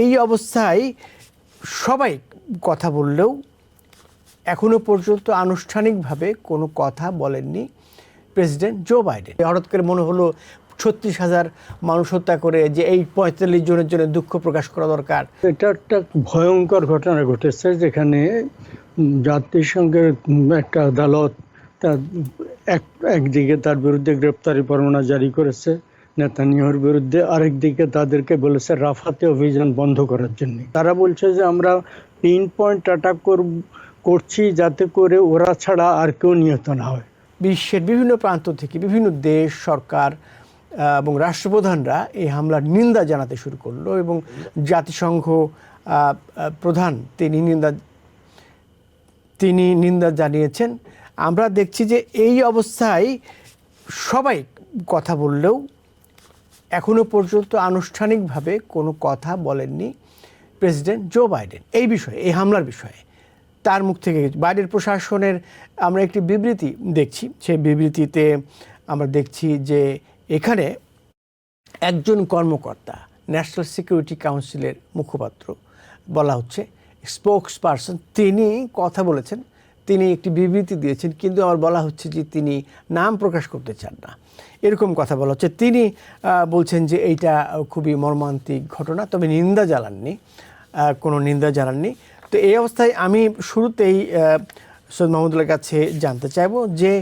এই অবস্থায় সবাই কথা বললেও এখনও পর্যন্ত আনুষ্ঠানিকভাবে কোনো কথা বলেননি প্রেসিডেন্ট জো বাইডেন। হঠাৎ করে মনে হলো ছত্রিশ হাজার মানুষ হত্যা করে যে এই পঁয়তাল্লিশ জনের জন্য দুঃখ প্রকাশ করা দরকার। এটা একটা ভয়ঙ্কর ঘটনা ঘটেছে যেখানে জাতিসংঘের একটা আদালত তার এক, একদিকে তার বিরুদ্ধে গ্রেপ্তারি পরোয়ানা জারি করেছে। নেতানিয়াহুর বিরুদ্ধে আরেকদিকে তাদেরকে বলেছে রাফাতে অভিযান বন্ধ করার জন্য। তারা বলছে যে আমরা পিন পয়েন্ট অ্যাটাক করছি যাতে করে ওরা ছাড়া আর কেউ নিহত না হয়। বিশ্বের বিভিন্ন প্রান্ত থেকে বিভিন্ন দেশ, সরকার এবং রাষ্ট্রপ্রধানরা এই হামলার নিন্দা জানাতে শুরু করল এবং জাতিসংঘ প্রধান তিনি নিন্দা তিনি নিন্দা জানিয়েছেন। আমরা দেখছি যে এই অবস্থায় সবাই কথা বললেও এখনও পর্যন্ত আনুষ্ঠানিকভাবে কোনো কথা বলেননি প্রেসিডেন্ট জো বাইডেন। এই বিষয়ে, এই হামলার বিষয়ে। তার মুখ থেকে বাইডেন প্রশাসনের আমরা একটি বিবৃতি দেখছি। সেই বিবৃতিতে আমরা দেখছি যে এখানে একজন কর্মকর্তা ন্যাশনাল সিকিউরিটি কাউন্সিলের মুখপাত্র বলা হচ্ছে স্পোকস পারসন তিনি কথা বলেছেন। তিনি একটি বিবৃতি দিয়েছেন কিন্তু আমার বলা হচ্ছে যে তিনি নাম প্রকাশ করতে চান না। এরকম কথা বলা হচ্ছে। তিনি বলছেন যে এইটা খুবই মর্মান্তিক ঘটনা তবে নিন্দা আহ, কোনো নিন্দা জানাননি। তো এই অবস্থায় আমি শুরুতেই সৈয়দ মাহমুদুল্লাহ কাছে জানতে চাইব যে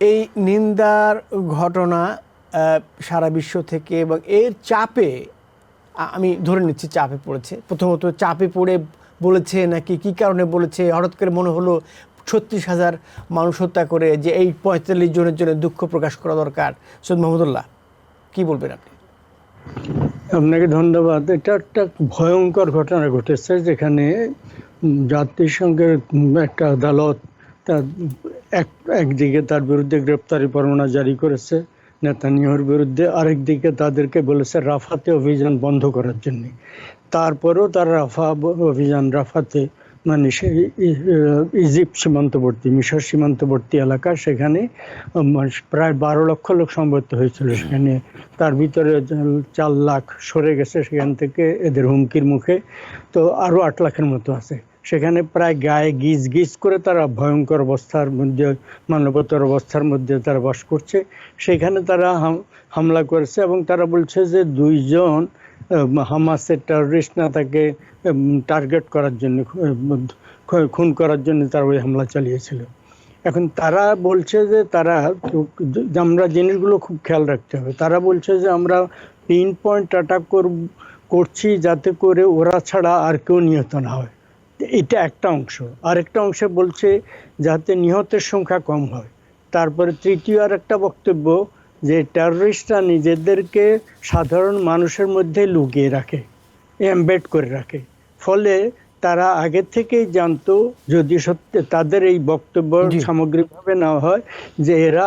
এই নিন্দার ঘটনা সারা বিশ্ব থেকে এবং এর চাপে আমি ধরে নিচ্ছি চাপে পড়েছে। প্রথমত চাপে পড়ে বলেছে, নাকি কি কারণে বলেছে? হঠাৎ করে মনে হলো ছত্রিশ হাজার মানুষ হত্যা করে, যে এই পঁয়তাল্লিশ জনের জন্য দুঃখ প্রকাশ করা দরকার। সৈয়দ মাহমুদুল্লাহ, কি বলবেন আপনি? আপনাকে ধন্যবাদ। এটা একটা ভয়ঙ্কর ঘটনা ঘটেছে, যেখানে জাতিসংঘের একটা আদালত তার এক, একদিকে তার বিরুদ্ধে গ্রেপ্তারি পরোয়ানা জারি করেছে, নেতানিয়াহুর বিরুদ্ধে। আরেকদিকে তাদেরকে বলেছে, রাফাতে অভিযান বন্ধ করার জন্য। তারপরেও তার রাফা অভিযান রাফাতে মানে সেই ইজিপ্ট সীমান্তবর্তী মিশর সীমান্তবর্তী এলাকা সেখানে প্রায় বারো লক্ষ লোক সমবেত হয়েছিল। সেখানে তার ভিতরে চার লাখ সরে গেছে সেখান থেকে এদের হুমকির মুখে। তো আরও আট লাখের মতো আছে। সেখানে প্রায় গায়ে গিজ গিজ করে তারা ভয়ঙ্কর অবস্থার মধ্যে, মানবতার অবস্থার মধ্যে তারা বাস করছে। সেখানে তারা হাম- হামলা করেছে এবং তারা বলছে যে দুইজন হামাসের টেররিস্ট না তাকে টার্গেট করার জন্য খুন করার জন্য তারা ওই হামলা চালিয়েছিল। এখন তারা বলছে যে তারা, আমরা জিনিসগুলো খুব খেয়াল রাখতে হবে। তারা বলছে যে আমরা পিন পয়েন্ট অ্যাটাক করছি যাতে করে ওরা ছাড়া আর কেউ নিহত না হয়। এটা একটা অংশ। আরেকটা অংশে বলছে যাতে নিহতের সংখ্যা কম হয়। তারপরে তৃতীয় আর একটা বক্তব্য যে টেররিস্টরা নিজেদেরকে সাধারণ মানুষের মধ্যে লুকিয়ে রাখে এমবেড করে রাখে। ফলে তারা আগে থেকেই জানতো যদি সত্যি তাদের এই বক্তব্য সামগ্রিকভাবে নেওয়া হয় যে এরা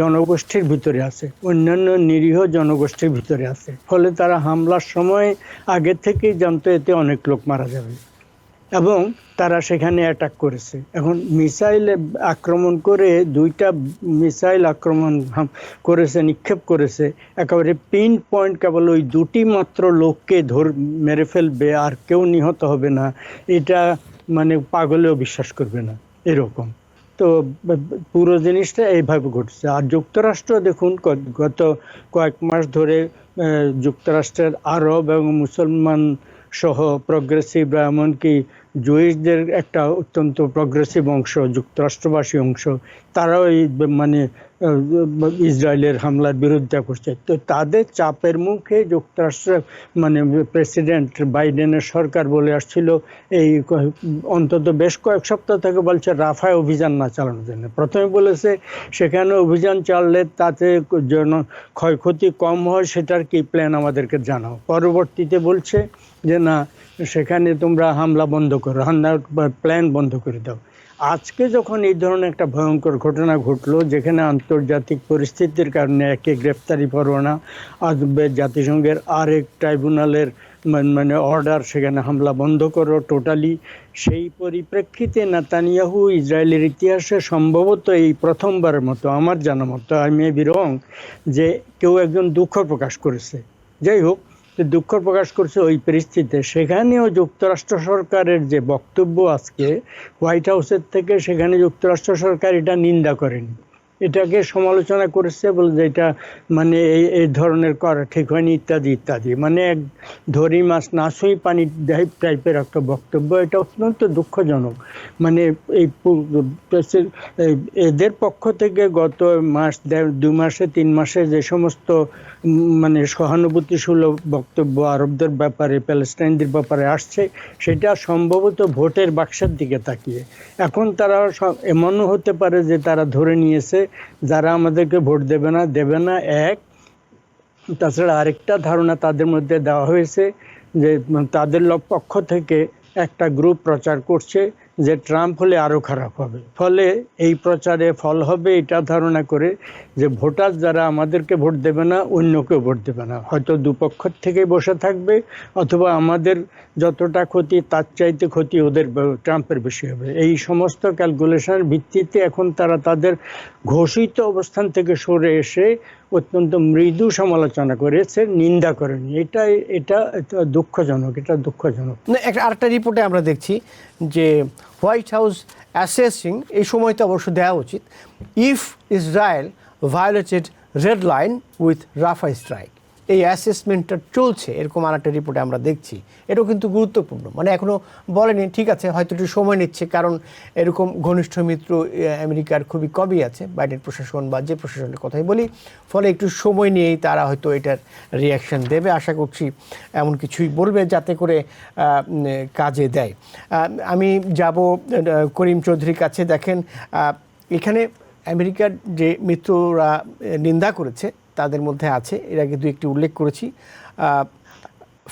জনগোষ্ঠীর ভিতরে আছে অন্যান্য নিরীহ জনগোষ্ঠীর ভিতরে আছে। ফলে তারা হামলার সময় আগে থেকেই জানতো এতে অনেক লোক মারা যাবে। এবং তারা সেখানে অ্যাটাক করেছে। এখন মিসাইলে আক্রমণ করে দুইটা মিসাইল আক্রমণ করেছে, নিক্ষেপ করেছে। একেবারে পিন পয়েন্ট কেবল ওই দুটি মাত্র লোককে ধর, মেরে ফেলবে, আর কেউ নিহত হবে না। এটা মানে পাগলেও বিশ্বাস করবে না, এরকম। তো পুরো জিনিসটা এইভাবে ঘটছে। আর যুক্তরাষ্ট্র দেখুন, গত কয়েক মাস ধরে যুক্তরাষ্ট্রের আরব এবং মুসলমান সহ প্রগ্রেসিভ এমনকি জুইসদের একটা অত্যন্ত প্রগ্রেসিভ অংশ যুক্তরাষ্ট্রবাসী অংশ তারাও এই মানে ইসরায়েলের হামলার বিরোধিতা করছে। তো তাদের চাপের মুখে যুক্তরাষ্ট্র মানে প্রেসিডেন্ট বাইডেনের সরকার বলে আসছিল, এই অন্তত বেশ কয়েক সপ্তাহ থেকে বলছে, রাফায় অভিযান না চালানোর জন্য। প্রথমে বলেছে, সেখানে অভিযান চাললে তাতে জন ক্ষয়ক্ষতি কম হয়, সেটার কি প্ল্যান আমাদেরকে জানাও? পরবর্তীতে বলছে যে, না, সেখানে তোমরা হামলা বন্ধ করো, হামলার প্ল্যান বন্ধ করে দাও। আজকে যখন এই ধরনের একটা ভয়ঙ্কর ঘটনা ঘটলো, যেখানে আন্তর্জাতিক পরিস্থিতির কারণে একে গ্রেপ্তারি পরোয়ানা আজ বে- জাতিসংঘের আরেক ট্রাইব্যুনালের মানে অর্ডার, সেখানে হামলা বন্ধ করো টোটালি। সেই পরিপ্রেক্ষিতে নাতানিয়াহু ইসরায়েলের ইতিহাসে সম্ভবত এই প্রথমবারের মতো, আমার জানা মতো, আই মে বি রং, যে কেউ একজন দুঃখ প্রকাশ করেছে। যাই হোক দুঃখ প্রকাশ করছে ওই পরিস্থিতিতে। সেখানেও যুক্তরাষ্ট্র সরকারের যে বক্তব্য আজকে, হোয়াইট হাউসের থেকে সেখানে যুক্তরাষ্ট্র সরকার এটা নিন্দা করেনি। এটাকে সমালোচনা করেছে বলে যে এটা মানে এই এই ধরনের করা ঠিক হয়নি, ইত্যাদি ইত্যাদি। মানে এক ধরি মাছ না ছুঁই পানি টাইপের একটা বক্তব্য, এটা অত্যন্ত দুঃখজনক। মানে এই এদের পক্ষ থেকে গত মাস দু মাসে, তিন মাসে যে সমস্ত মানে সহানুভূতি সুলভ বক্তব্য আরবদের ব্যাপারে, প্যালেস্টাইনদের ব্যাপারে আসছে, সেটা সম্ভবত ভোটের বাক্সের দিকে তাকিয়ে। এখন তারা এমনও হতে পারে যে তারা ধরে নিয়েছে যারা আমাদেরকে ভোট দেবে না দেবে না এক। তাছাড়া আরেকটা ধারণা তাদের মধ্যে দেওয়া হয়েছে যে তাদের পক্ষ থেকে একটা গ্রুপ প্রচার করছে। যে ট্রাম্প হলে আরও খারাপ হবে। ফলে এই প্রচারে ফল হবে এটা ধারণা করে যে ভোটার যারা আমাদেরকে ভোট দেবে না অন্যকেও ভোট দেবে না। হয়তো দুপক্ষ থেকে বসে থাকবে অথবা আমাদের যতটা ক্ষতি তার চাইতে ক্ষতি ওদের ট্রাম্পের বেশি হবে। এই সমস্ত ক্যালকুলেশনের ভিত্তিতে এখন তারা তাদের ঘোষিত অবস্থান থেকে সরে এসে অত্যন্ত মৃদু সমালোচনা করেছে নিন্দা করেনি। এটা এটা দুঃখজনক এটা দুঃখজনক। না, একটা আরেকটা রিপোর্টে আমরা দেখছি যে হোয়াইট হাউস অ্যাসেসিং, এই সময়টা অবশ্য দেওয়া উচিত, if Israel violated red line with Rafah strike. এই অ্যাসেসমেন্টটা চলছে, এরকম আর একটা রিপোর্টে আমরা দেখছি। এটাও কিন্তু গুরুত্বপূর্ণ। মানে এখনও বলেনি, ঠিক আছে, হয়তো একটু সময় নিচ্ছে, কারণ এরকম ঘনিষ্ঠ মিত্র আমেরিকার খুবই কমই আছে, বাইডেন প্রশাসন বা যে প্রশাসনের কথাই বলি, ফলে একটু সময় নিয়েই তারা হয়তো এটার রিয়াকশন দেবে। আশা করছি এমন কিছুই বলবে, যাতে করে কাজে দেয়। আমি যাব করিম চৌধুরীর কাছে। দেখেন এখানে আমেরিকার যে মিত্ররা নিন্দা করেছে তাদের মধ্যে আছে। এর আগে দু একটি উল্লেখ করেছি।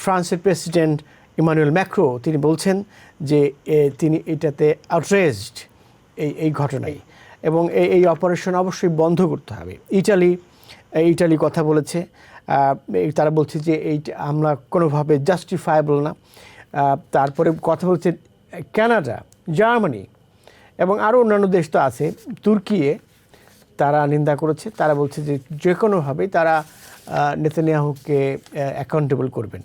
ফ্রান্সের প্রেসিডেন্ট ইমানুয়েল ম্যাক্রো তিনি বলছেন যে তিনি এটাতে আউটরেজড এই এই ঘটনায়। এবং এই এই অপারেশন অবশ্যই বন্ধ করতে হবে। ইটালি ইটালি কথা বলেছে। তারা বলছে যে, এই আমরা কোনোভাবে জাস্টিফায়েবল না। তারপরে কথা বলছে কানাডা জার্মানি এবং আরও অন্যান্য দেশ তো আছে, তুর্কিয়ে তারা নিন্দা করেছে, তারা বলছে যে যে কোনোভাবেই তারা নেতানিয়াহুকে অ্যাকাউন্টেবল করবেন।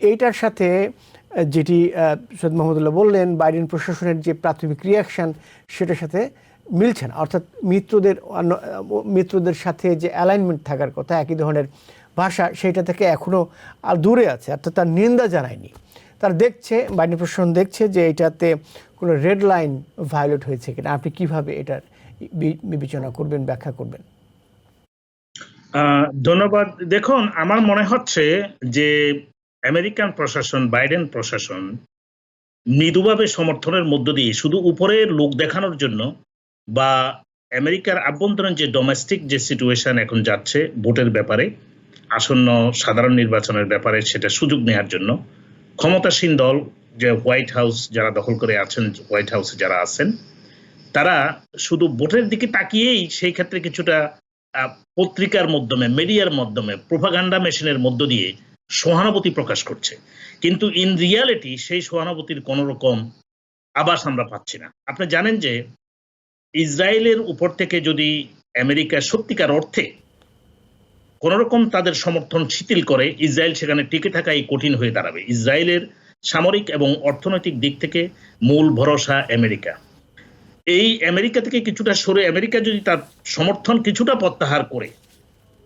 এইটার সাথে যেটি সৈয়দ মোহাম্মদুল্লাহ বললেন, বাইডেন প্রশাসনের যে প্রাথমিক রিয়াকশন সেটার সাথে মিলছে না। অর্থাৎ মিত্রদের, অন্য- মিত্রদের সাথে যে অ্যালাইনমেন্ট থাকার কথা, একই ধরনের ভাষা, সেইটা থেকে এখনও দূরে আছে। অর্থাৎ তার নিন্দা জানায়নি। তারা দেখছে, বাইডেন প্রশাসন দেখছে যে এটাতে কোনো রেড লাইন ভায়োলেট হয়েছে কিনা? আপনি কীভাবে এটার বিবেচনা করবেন, ব্যাখ্যা করবেন? ধন্যবাদ। দেখুন, আমার মনে হচ্ছে যে আমেরিকান প্রশাসন, বাইডেন প্রশাসন মৃদুভাবে সমর্থনের মধ্য দিয়ে শুধু উপরের লোক দেখানোর জন্য বা আমেরিকার আভ্যন্তরীণ যে ডোমেস্টিক যে সিচুয়েশন এখন যাচ্ছে ভোটের ব্যাপারে, আসন্ন সাধারণ নির্বাচনের ব্যাপারে সেটা সুযোগ নেওয়ার জন্য ক্ষমতাসীন দল যে হোয়াইট হাউস যারা দখল করে আছেন হোয়াইট হাউসে যারা আছেন, তারা শুধু ভোটের দিকে তাকিয়েই সেই ক্ষেত্রে কিছুটা পত্রিকার মাধ্যমে মিডিয়ার মাধ্যমে প্রোপাগান্ডা মেশিনের মধ্য দিয়ে সহানুভূতি প্রকাশ করছে। কিন্তু ইন রিয়ালিটি সেই সহানুভূতির কোন রকম আবাস আমরা পাচ্ছি না। আপনি জানেন যে ইসরায়েলের উপর থেকে যদি আমেরিকা সত্যিকার অর্থে কোন রকম তাদের সমর্থন শিথিল করে, ইসরায়েল সেখানে টিকে থাকাই কঠিন হয়ে দাঁড়াবে। ইসরায়েলের সামরিক এবং অর্থনৈতিক দিক থেকে মূল ভরসা আমেরিকা। এই আমেরিকা থেকে কিছুটা সরে আমেরিকা যদি তার সমর্থন কিছুটা প্রত্যাহার করে,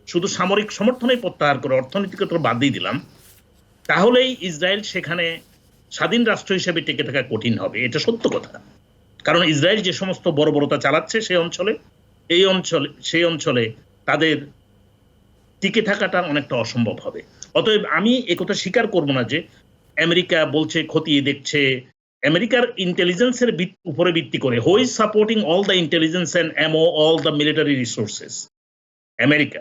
শুধু সামরিক সমর্থনেই প্রত্যাহার করে, অর্থনৈতিক তো বাদ দিয়ে দিলাম, তাহলেই ইসরায়েল সেখানে স্বাধীন রাষ্ট্র হিসেবে টিকে থাকা কঠিন হবে, এটা সত্য কথা। কারণ ইসরায়েল যে সমস্ত বর্বরতা চালাচ্ছে সেই অঞ্চলে, এই অঞ্চলে, সেই অঞ্চলে তাদের টিকে থাকাটা অনেকটা অসম্ভব হবে। অতএব আমি একথা স্বীকার করব না যে আমেরিকা বলছে, খতিয়ে দেখছে। আমেরিকার ইন্টেলিজেন্সের উপরে ভিত্তি করে who is supporting all the intelligence and M O all the military resources America.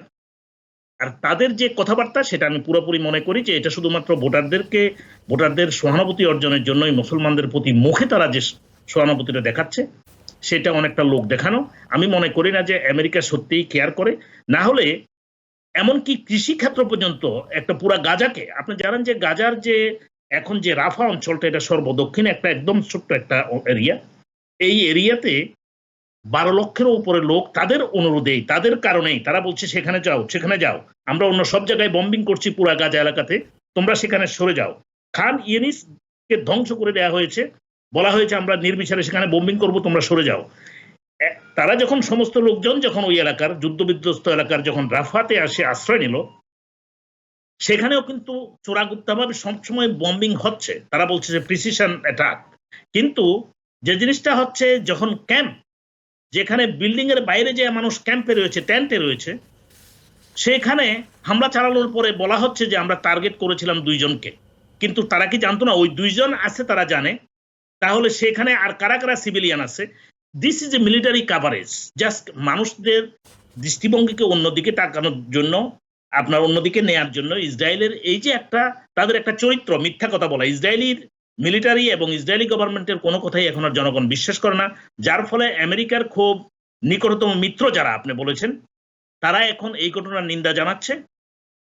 আর তাদের যে কথাবার্তা, সেটা আমি পুরোপুরি মনে করি যে, এটা শুধুমাত্র ভোটারদেরকে, ভোটারদের সহানুভূতি অর্জনের জন্যই, মুসলমানদের প্রতি মুখে তারা যে সহানুভূতিটা দেখাচ্ছে, সেটা অনেকটা লোক দেখানো। আমি মনে করি না যে আমেরিকা সত্যিই কেয়ার করে। না হলে, এমনকি কৃষি ক্ষেত্র পর্যন্ত, একটা পুরা গাজাকে, আপনি জানেন যে গাজার যে এখন যে রাফা অঞ্চলটা, এটা সর্বদক্ষিণে একটা একদম ছোট্ট একটা এরিয়া এই এরিয়াতে বারো লক্ষেরও উপরে লোক তাদের অনুরোধেই, তাদের কারণেই তারা বলছে, সেখানে যাও সেখানে যাও। আমরা অন্য সব জায়গায় বম্বিং করছি পুরা গাজা এলাকাতে, তোমরা সেখানে সরে যাও। খান ইয়েনিসকে ধ্বংস করে দেওয়া হয়েছে। বলা হয়েছে, আমরা নির্বিচারে সেখানে বোম্বিং করব, তোমরা সরে যাও। তারা যখন সমস্ত লোকজন যখন ওই এলাকার, যুদ্ধবিধ্বস্ত এলাকার যখন রাফাতে আসে আশ্রয় নিল সেখানেও কিন্তু চোরাগুপ্তাভাবে সবসময় বম্বিং হচ্ছে। তারা বলছে যে প্রিসিশন অ্যাটাক কিন্তু যে জিনিসটা হচ্ছে, যখন ক্যাম্প যেখানে বিল্ডিং এর বাইরে যে মানুষ ক্যাম্পে রয়েছে ট্যান্টে রয়েছে, সেখানে হামলা চালানোর পরে বলা হচ্ছে যে আমরা টার্গেট করেছিলাম দুইজনকে। কিন্তু তারা কি জানতো না? ওই দুইজন আছে, তারা জানে। তাহলে সেখানে আর কারা কারা সিভিলিয়ান আছে? This is a military coverage just মানুষদের দৃষ্টিভঙ্গিকে অন্যদিকে তাকানোর জন্য আপনার অন্যদিকে নেয়ার জন্য ইসরায়েলের এই যে একটা, তাদের একটা চরিত্র, মিথ্যা কথা বলা, ইসরায়েলির মিলিটারি এবং ইসরায়েলি গভর্নমেন্টের কোনো কথাই এখন আর জনগণ বিশ্বাস করে না। যার ফলে আমেরিকার খুব নিকটতম মিত্র যারা, আপনি বলেছেন, তারা এখন এই ঘটনার নিন্দা জানাচ্ছে।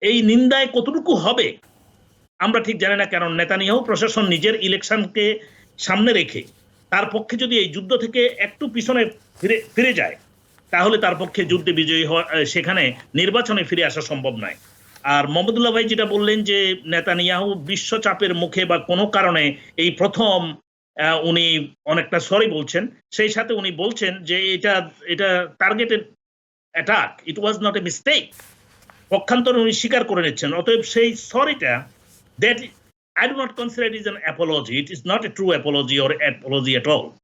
এই নিন্দায় কতটুকু হবে, আমরা ঠিক জানি না, কারণ নেতানিয়াহু প্রশাসন নিজের ইলেকশনকে সামনে রেখে, তার পক্ষে যদি এই যুদ্ধ থেকে একটু পিছনে ফিরে ফিরে যায় তাহলে তার পক্ষে যুদ্ধে বিজয়ী হওয়া সেখানে নির্বাচনে ফিরে আসা সম্ভব নয় আর মোহাম্মদুল্লাহ ভাই যেটা বললেন যে নেতানিয়াহু বিশ্ব চাপের মুখে বা কোনো কারণে এই প্রথম উনি অনেকটা সরি বলছেন সেই সাথে উনি বলছেন যে এটা এটা targeted attack it was not a mistake পক্ষান্তরে উনি স্বীকার করে নিচ্ছেন অতএব সেই সরিটা that I do not consider it is an apology. It is not a true apology or apology all.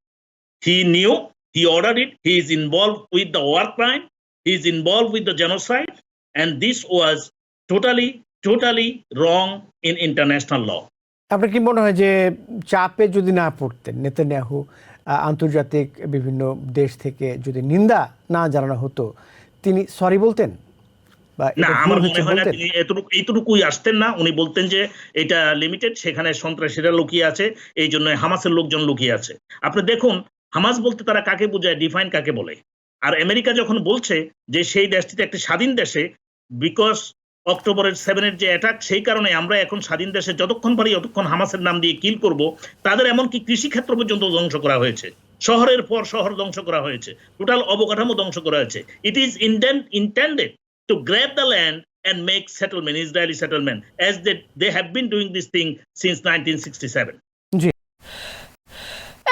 He knew, he ordered it, he is involved with the war crime, he is involved with the genocide, and this was totally, totally wrong in international law. আপনার কি মনে হয় যে চাপে যদি না পড়তেন Netanyahu আন্তর্জাতিক বিভিন্ন দেশ থেকে যদি নিন্দা না জানানো হতো তিনি সরি বলতেন? না আমার মনে হয় না তিনি এতটুকু এইটুকুই আসতেন না। উনি বলতেন যে এটা লিমিটেড সেখানে সন্ত্রাসীরা লুকিয়ে আছে এই জন্য হামাসের লোকজন লুকিয়ে আছে। আপনি দেখুন হামাস বলতে তারা কাকে বোঝায় ডিফাইন কাকে বলে? আর আমেরিকা যখন বলছে যে সেই দেশটিতে একটি স্বাধীন দেশে বিকজ অক্টোবরের সেভেনের যে অ্যাটাক সেই কারণে আমরা এখন স্বাধীন দেশে যতক্ষণ পারি ততক্ষণ হামাসের নাম দিয়ে কিল করব। তাদের এমনকি কৃষিক্ষেত্র পর্যন্ত ধ্বংস করা হয়েছে। শহরের পর শহর ধ্বংস করা হয়েছে। টোটাল অবকাঠামো ধ্বংস করা হয়েছে। It is intended to grab the land and make settlement, Israeli settlement, as they, they have been thing since thing sixty 1967.